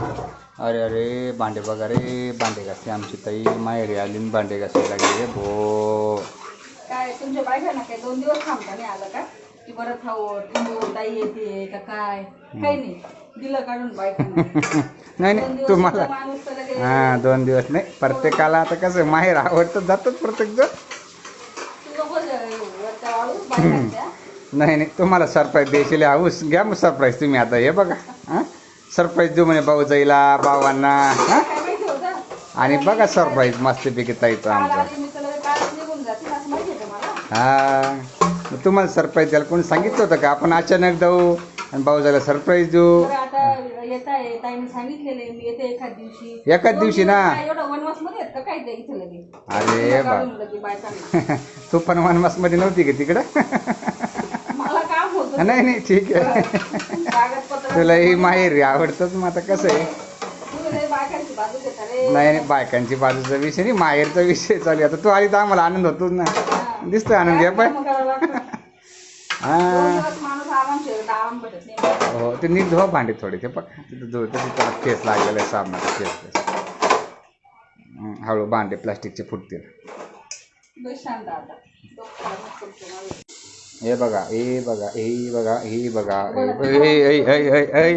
अरे अरे भांडे बघा रे भांडे घासते आमची ताई. माहेरी आली भांडे घासायला गेले भो. काय तुमच्या बायका ना काय दोन दिवस थांबता नाही आलं का? की बरं खाऊ तू ताई येते का काय? काही नाही. दिलं काढून बायकांना. नाही दोन नाही दिवस तुम्हाला सुद्धा माणूस तर लगे- हा दोन दिवस नाही. प्रत्येकाला आता कसं माहेर आवडतं जातात प्रत्येक जण. तू नको ज- वरच्या वाळू बायकांच्या नाही नाही तुम्हाला सरप्राईज द्यायची हाऊस. घ्या मग सरप्राईज तुम्ही आता हे बघा हां? सरप्राईज देऊ म्हणे भाऊ जाईला भावांना हां? आणि बघा सरप्राईज मस्तपैकी ताईचं काल आमचं. हा. तुम्हाला सरप्राईज द्यायला कोणी सांगितलं होतं का? आपण अचानक जाऊ आणि भाऊ जायला सरप्राईज देऊ येत येते एकाच दिवशी. ना. वनवासमध्ये अरे बा तू पण वनवासमध्ये नव्हती का तिकडं? नाही नाही ठीक आहे. तुला ही माहेर आवडतंच मग आता कसं आहे? नाही नाही बायकांची बाजूचा विषय नाही माहेरचा विषय चालू आहे. आता तू आली तर आम्हाला आनंद होतोच ना. दिसतोय आनंद घ्या. दोन हा ते नीट धुवा भांडे थोडे ते तिथं धुव तशी त्याला केस लागलेला आहे केस. हं, हळू भांडे प्लास्टिकचे फुटतील. हे बघा हे बघा हे बघा हे बघा हे- हे- हे- हे- हे- हे-